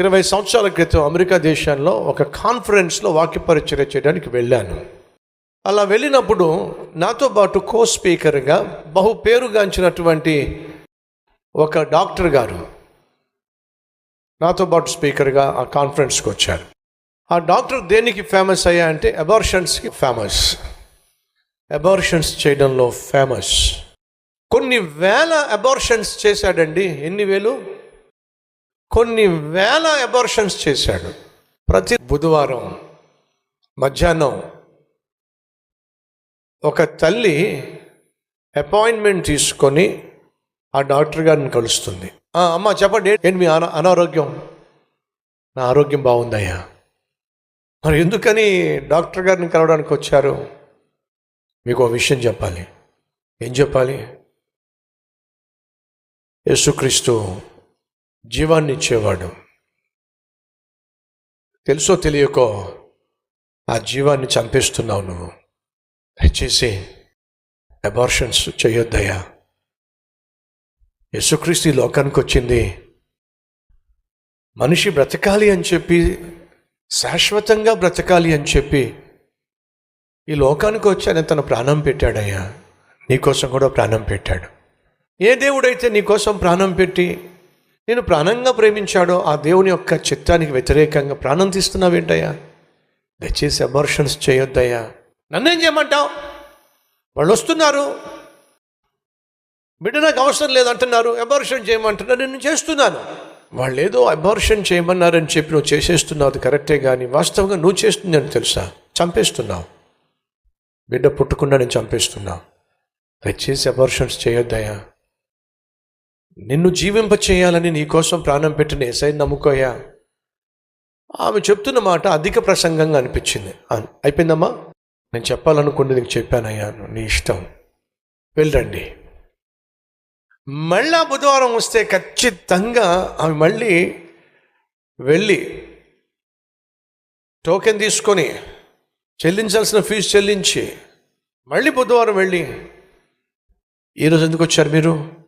ఇరవై సంవత్సరాల క్రితం అమెరికా దేశంలో ఒక కాన్ఫరెన్స్లో వాక్య చేయడానికి వెళ్ళాను. అలా వెళ్ళినప్పుడు నాతో పాటు కో స్పీకర్గా బహు పేరుగాంచినటువంటి ఒక డాక్టర్ గారు నాతో పాటు స్పీకర్గా ఆ కాన్ఫరెన్స్కి వచ్చారు. ఆ డాక్టర్ దేనికి ఫేమస్ అయ్యా అంటే అబార్షన్స్కి ఫేమస్ అబార్షన్స్ చేయడంలో ఫేమస్ కొన్ని వేల అబార్షన్స్ చేశాడండి ఎన్ని వేలు? కొన్ని వేల అబార్షన్స్ చేశాడు. ప్రతి బుధవారం మధ్యాహ్నం ఒక తల్లి అపాయింట్మెంట్ తీసుకొని ఆ డాక్టర్ గారిని కలుస్తుంది. అమ్మ చెప్పండి ఏంటి మీ అనా అనారోగ్యం? నా ఆరోగ్యం బాగుందయ్యా. మరి ఎందుకని డాక్టర్ గారిని కలవడానికి వచ్చారు? మీకు ఒక విషయం చెప్పాలి. ఏం చెప్పాలి? యేసుక్రీస్తు జీవాన్ని ఇచ్చేవాడు తెలుసో తెలియకో ఆ జీవాన్ని చంపేస్తున్నావు నువ్వు. దయచేసి అబార్షన్స్ చేయొద్దయ్యా. యశుక్రీస్తు ఈ లోకానికి వచ్చింది. మనిషి బ్రతకాలి అని చెప్పి శాశ్వతంగా బ్రతకాలి అని చెప్పి ఈ లోకానికి వచ్చి ఆయన తన ప్రాణం పెట్టాడయ్యా. నీకోసం కూడా ప్రాణం పెట్టాడు. ఏ దేవుడైతే నీకోసం ప్రాణం పెట్టి నేను ప్రాణంగా ప్రేమించాడో ఆ దేవుని యొక్క చిత్తానికి వ్యతిరేకంగా ప్రాణం తీస్తున్నావేంటయ్యా? దయచేసి అబార్షన్స్ చేయొద్దయ్యా. నన్నేం చేయమంటావు? వాళ్ళు వస్తున్నారు బిడ్డ నాకు అవసరం లేదంటున్నారు. అబార్షన్ చేయమంటున్నారు. నేను చేస్తున్నాను. వాళ్ళు ఏదో అబార్షన్ చేయమన్నారని చెప్పి నువ్వు చేసేస్తున్నావు. అది కరెక్టే కానీ వాస్తవంగా నువ్వు చేస్తుందని తెలుసా? చంపేస్తున్నావు. బిడ్డ పుట్టకుండా నేను చంపేస్తున్నావు. దయచేసి అబార్షన్స్ చేయొద్దయ్యా. నిన్ను జీవింప చేయాలని నీ కోసం ప్రాణం పెట్టిన ఏసై నమ్ముకోయా? ఆమె చెప్తున్న మాట అధిక ప్రసంగంగా అనిపించింది. అయిపోయిందమ్మా? నేను చెప్పాలనుకుంటే నీకు చెప్పానయ్యా నీ ఇష్టం. వెళ్ళండి. మళ్ళా బుధవారం వస్తే ఖచ్చితంగా ఆమె మళ్ళీ వెళ్ళి టోకెన్ తీసుకొని చెల్లించాల్సిన ఫీజు చెల్లించి మళ్ళీ బుధవారం వెళ్ళి ఈరోజు ఎందుకు వచ్చారు మీరు?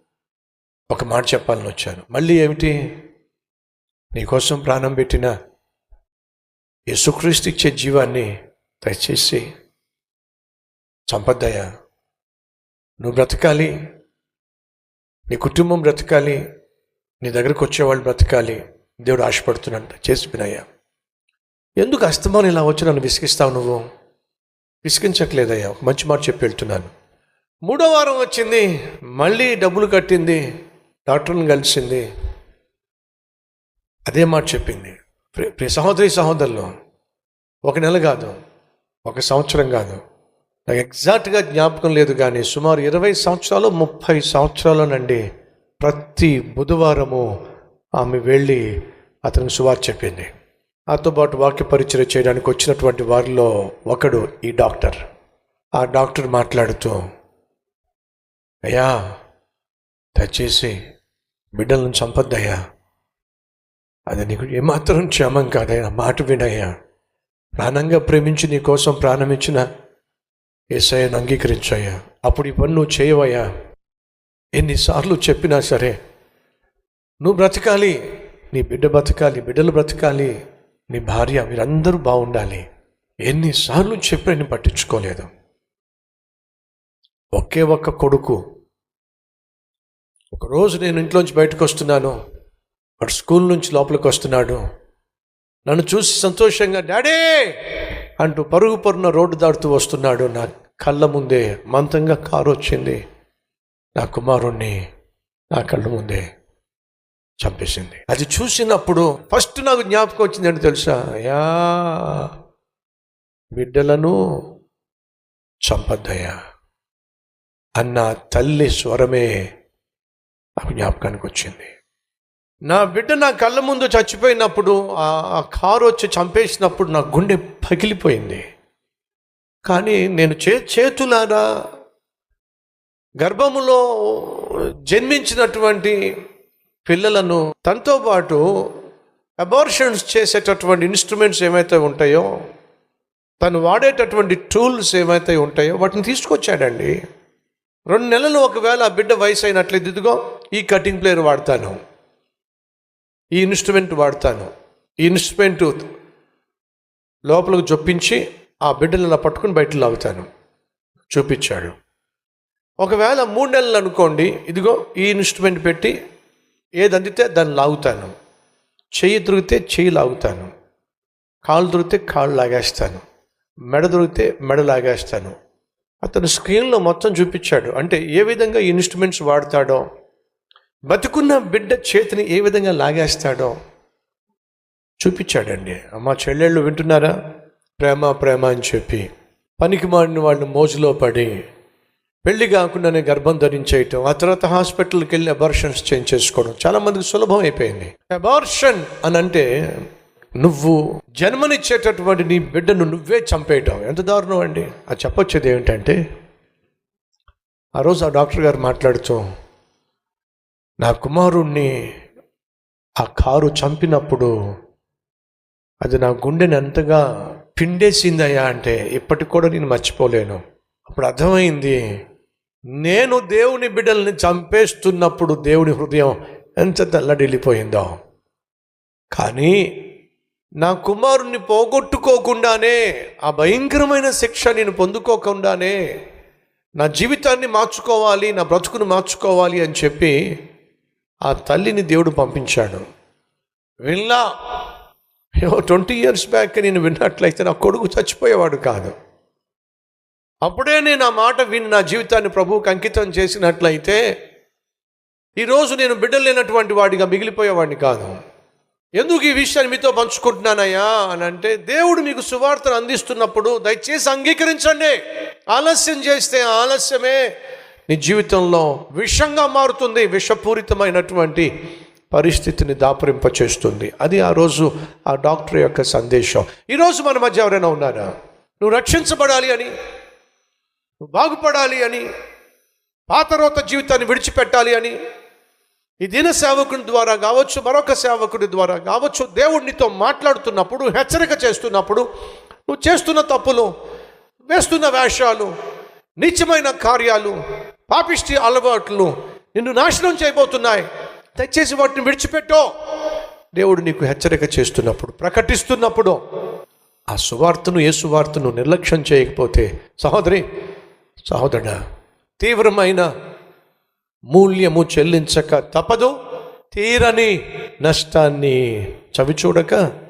ఒక మాట చెప్పాలని వచ్చాను. మళ్ళీ ఏమిటి? నీకోసం ప్రాణం పెట్టిన యేసుక్రీస్తు ఇచ్చే జీవాన్ని దయచేసి చంపద్దయ్యా. నువ్వు బ్రతకాలి. నీ కుటుంబం బ్రతకాలి. నీ దగ్గరకు వచ్చేవాళ్ళు బ్రతకాలి. దేవుడు ఆశపడుతున్నాడు. చేసి వినయ్యా. ఎందుకు అస్తమానం ఇలా వచ్చి నన్ను విసిగిస్తావు నువ్వు? విసిగించట్లేదయ్యా. ఒక మంచి మాట చెప్పి వెళ్తున్నాను. మూడో వారం వచ్చింది. మళ్ళీ డబ్బులు కట్టింది. డాక్టర్ని కలిసింది. అదే మాట చెప్పింది. ప్రి సహోదరి సహోదరులు ఒక నెల కాదు ఒక సంవత్సరం కాదు. నాకు ఎగ్జాక్ట్గా జ్ఞాపకం లేదు కానీ సుమారు ఇరవై సంవత్సరాలు ముప్పై సంవత్సరాలనండి ప్రతి బుధవారము ఆమె వెళ్ళి అతనికి సువార్ చెప్పింది. నాతో పాటు వాక్య పరిచయం చేయడానికి వచ్చినటువంటి వారిలో ఒకడు ఈ డాక్టర్. ఆ డాక్టర్ మాట్లాడుతూ అయ్యా దయచేసి బిడ్డలను చంపద్దయ్యా. అది నీకు ఏమాత్రం క్షేమం కాదయ్యా మాట వినయ్యా. ప్రాణంగా ప్రేమించి నీ కోసం ప్రాణం ఏసయ్యను అంగీకరించయ్యా. అప్పుడు ఈ పని నువ్వు చేయవయ్యా. ఎన్నిసార్లు చెప్పినా సరే నువ్వు బ్రతకాలి నీ బిడ్డ బ్రతకాలి బిడ్డలు బ్రతకాలి నీ భార్య మీరందరూ బాగుండాలి. ఎన్నిసార్లు చెప్పి నేను పట్టించుకోలేదు. ఒకే ఒక్క కొడుకు ఒకరోజు నేను ఇంట్లోంచి బయటకు వస్తున్నాను. వాడు స్కూల్ నుంచి లోపలికి వస్తున్నాడు. నన్ను చూసి సంతోషంగా డాడీ! అంటూ పరుగు పరుగున రోడ్డు దాటుతూ వస్తున్నాడు. నా కళ్ళ ముందే మంతంగా కారు వచ్చింది. నా కుమారుణ్ణి నా కళ్ళ ముందే చంపేసింది. అది చూసినప్పుడు ఫస్ట్ నాకు జ్ఞాపకం వచ్చిందండి తెలుసా? అయ్యా బిడ్డలను చంపద్దయ్యా. అన్న తల్లి స్వరమే నాకు జ్ఞాపకానికి వచ్చింది. నా బిడ్డ నా కళ్ళ ముందు చచ్చిపోయినప్పుడు ఆ కారు వచ్చి చంపేసినప్పుడు నా గుండె పగిలిపోయింది. కానీ నేను చే చేతులారా గర్భములో జన్మించినటువంటి పిల్లలను తనతో పాటు అబార్షన్స్ చేసేటటువంటి ఇన్స్ట్రుమెంట్స్ ఏమైతే ఉంటాయో తను వాడేటటువంటి టూల్స్ ఏమైతే ఉంటాయో వాటిని తీసుకొచ్చాడండి. రెండు నెలలు ఒకవేళ ఆ బిడ్డ వయసు అయినట్లయితే ఇదిగో ఈ కటింగ్ ప్లేయర్ వాడతాను. ఈ ఇన్స్ట్రుమెంట్ వాడతాను. ఈ ఇన్స్ట్రుమెంట్ లోపలికి చొప్పించి ఆ బిడ్డలు ఇలా పట్టుకుని బయట లాగుతాను. చూపించాడు. ఒకవేళ మూడు నెలలు అనుకోండి ఇదిగో ఈ ఇన్స్ట్రుమెంట్ పెట్టి ఏది అందితే దాన్ని లాగుతాను. చెయ్యి దొరికితే చెయ్యి లాగుతాను. కాళ్ళు దొరికితే కాళ్ళు లాగేస్తాను. మెడ దొరికితే మెడ లాగేస్తాను. అతను స్క్రీన్లో మొత్తం చూపించాడు. అంటే ఏ విధంగా ఇన్స్ట్రుమెంట్స్ వాడతాడో బతుకున్న బిడ్డ చేతిని ఏ విధంగా లాగేస్తాడో చూపించాడండి. అమ్మ చెల్లెళ్ళు వింటున్నారా? ప్రేమ ప్రేమ అని చెప్పి. పనికి మాడిన వాళ్ళని మోజులో పడి పెళ్ళి కాకుండానే గర్భం ధరించేయటం ఆ తర్వాత హాస్పిటల్కి వెళ్ళి అబార్షన్స్ చేంజ్ చేసుకోవడం చాలా మందికి సులభం అయిపోయింది. అబార్షన్ అని అంటే నువ్వు జన్మనిచ్చేటటువంటి నీ బిడ్డను నువ్వే చంపేయటం. ఎంత దారుణం అండి. అది చెప్పొచ్చేది ఏమిటంటే ఆ రోజు ఆ డాక్టర్ గారు మాట్లాడుతూ నా కుమారుణ్ణి ఆ కారు చంపినప్పుడు అది నా గుండెని ఎంతగా పిండేసిందయ్యా అంటే ఇప్పటికి కూడా నేను మర్చిపోలేను. అప్పుడు అర్థమైంది నేను దేవుని బిడ్డల్ని చంపేస్తున్నప్పుడు దేవుని హృదయం ఎంత తెల్లడిల్లిపోయిందో. కానీ నా కుమారుణ్ణి పోగొట్టుకోకుండానే ఆ భయంకరమైన శిక్ష నేను పొందుకోకుండానే నా జీవితాన్ని మార్చుకోవాలి నా బ్రతుకును మార్చుకోవాలి అని చెప్పి ఆ తల్లిని దేవుడు పంపించాడు. విన్నా ట్వంటీ ఇయర్స్ బ్యాక్ నేను విన్నట్లయితే నా కొడుకు చచ్చిపోయేవాడు కాదు. అప్పుడే నేను ఆ మాట విని నా జీవితాన్ని ప్రభువుకి అంకితం చేసినట్లయితే ఈరోజు నేను బిడ్డలు లేనటువంటి వాడిగా మిగిలిపోయేవాడిని కాదు. ఎందుకు ఈ విషయాన్ని మీతో పంచుకుంటున్నానయ్యా అని అంటే దేవుడు మీకు సువార్తను అందిస్తున్నప్పుడు దయచేసి అంగీకరించండి. ఆలస్యం చేస్తే ఆలస్యమే. నీ జీవితంలో విషంగా మారుతుంది విషపూరితమైనటువంటి పరిస్థితిని దాపరింప చేస్తుంది అది ఆ రోజు ఆ డాక్టర్ యొక్క సందేశం. ఈరోజు మన మధ్య ఎవరైనా ఉన్నారా? నువ్వు రక్షించబడాలి అని నువ్వు బాగుపడాలి అని పాతరోత జీవితాన్ని విడిచిపెట్టాలి అని ఈ దిన సేవకుని ద్వారా కావచ్చు మరొక సేవకుడి ద్వారా కావచ్చు దేవుడినితో మాట్లాడుతున్నప్పుడు హెచ్చరిక చేస్తున్నప్పుడు నువ్వు చేస్తున్న తప్పులు వేస్తున్న వేషాలు నీచమైన కార్యాలు పాపిష్టి అలవాట్లు నిన్ను నాశనం చేయబోతున్నాయి. దయచేసి వాటిని విడిచిపెట్టో. దేవుడు నీకు హెచ్చరిక చేస్తున్నప్పుడు ప్రకటిస్తున్నప్పుడు ఆ సువార్తను ఏ సువార్తను నిర్లక్ష్యం చేయకపోతే సహోదరి సహోదరుడ తీవ్రమైన మూల్యము చెల్లించక తప్పదు. తీరని నష్టాన్ని చవిచూడక